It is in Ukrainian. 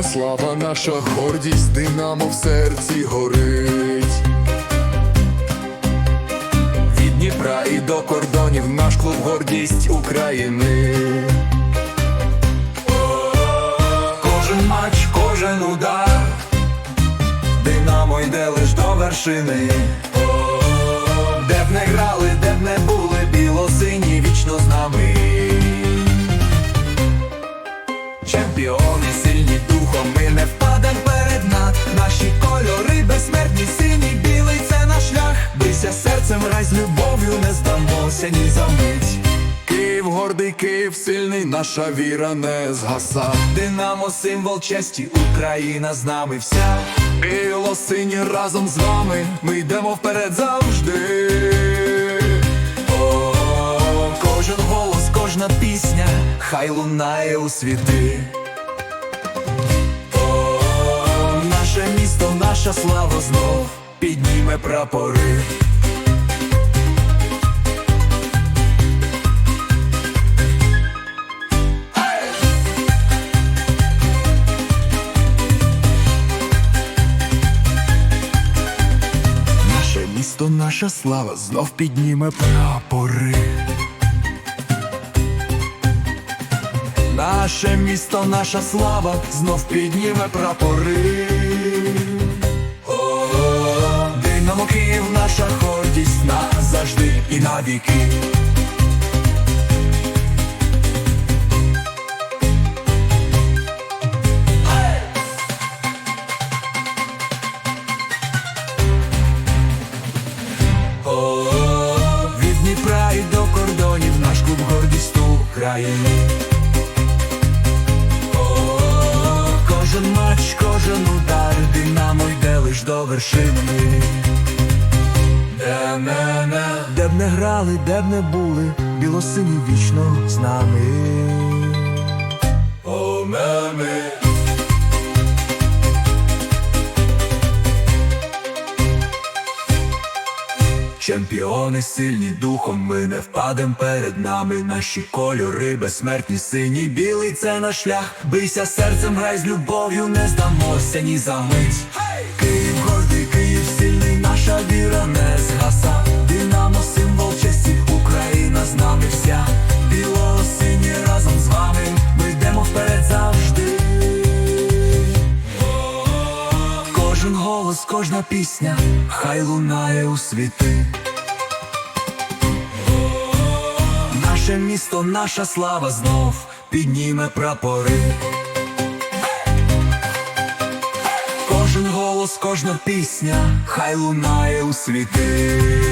слава наша гордість, динамо в серці горить. Від Дніпра і до кордонів наш клуб гордість України. Кожен матч, кожен удар, Динамо йде лиш до вершини. Здамося ні за мить. Київ гордий, Київ сильний, наша віра не згаса. Динамо символ честі, Україна з нами вся. Біло-сині разом з вами, ми йдемо вперед завжди. О, кожен голос, кожна пісня, хай лунає у світи. О, наше місто, наша слава знов підніме прапори. Наша слава знов підніме прапори. Наше місто, наша слава знов підніме прапори. Динамо Київ, наша гордість назавжди і навіки. О, Кожен матч, кожен удар, динамо йде лиш до вершини. Де не, не, де б не грали, де б не були, білосині вічно з нами. О, меми. Чемпіони сильні духом, ми не впадем перед нами. Наші кольори безсмертні, синій, білий це наш шлях. Бийся серцем, грай з любов'ю, не здамося ні за мить. Київ гордий, Київ сильний, наша віра не згаса. Кожна пісня, хай лунає у світи. Наше місто, наша слава знов підніме прапори. Кожен голос, кожна пісня, хай лунає у світи.